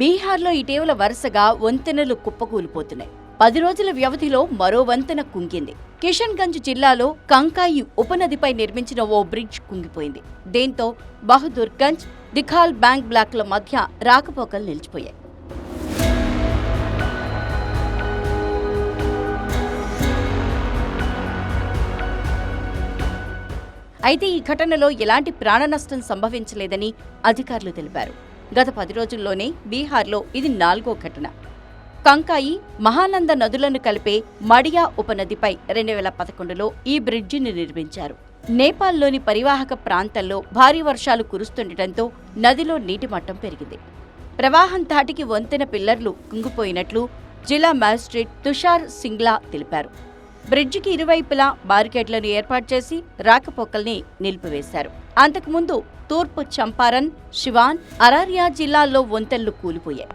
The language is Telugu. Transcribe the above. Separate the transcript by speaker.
Speaker 1: బీహార్లో ఇటీవల వరుసగా వంతెనలు కుప్పకూలిపోతున్నాయి. పది రోజుల వ్యవధిలో మరో వంతెన కుంగింది. కిషన్గంజ్ జిల్లాలో కంకాయి ఉపనదిపై నిర్మించిన ఓ బ్రిడ్జ్ కుంగిపోయింది. దీంతో బహదూర్గంజ్ దిఖాల్ బ్యాంక్ బ్లాక్ల మధ్య రాకపోకలు నిలిచిపోయాయి. అయితే ఈ ఘటనలో ఎలాంటి ప్రాణ నష్టం సంభవించలేదని అధికారులు తెలిపారు. గత పది రోజుల్లోనే బీహార్లో ఇది నాలుగో ఘటన. కంకాయి మహానంద నదులను కలిపే మడియా ఉపనదిపై రెండు వేల పదకొండులో ఈ బ్రిడ్జిని నిర్మించారు. నేపాల్లోని పరివాహక ప్రాంతంలో భారీ వర్షాలు కురుస్తుండటంతో నదిలో నీటి మట్టం పెరిగింది. ప్రవాహం ధాటికి వంతెన పిల్లర్లు కుంగిపోయినట్లు జిల్లా మ్యాజిస్ట్రేట్ తుషార్ సింగ్లా తెలిపారు. బ్రిడ్జికి ఇరువైపులా బారికేడ్లను ఏర్పాటు చేసి రాకపోకల్ని నిలిపివేశారు. అంతకుముందు తూర్పు చంపారన్ శివాన్ అరారియా జిల్లాల్లో వంతెన్లు కూలిపోయాయి.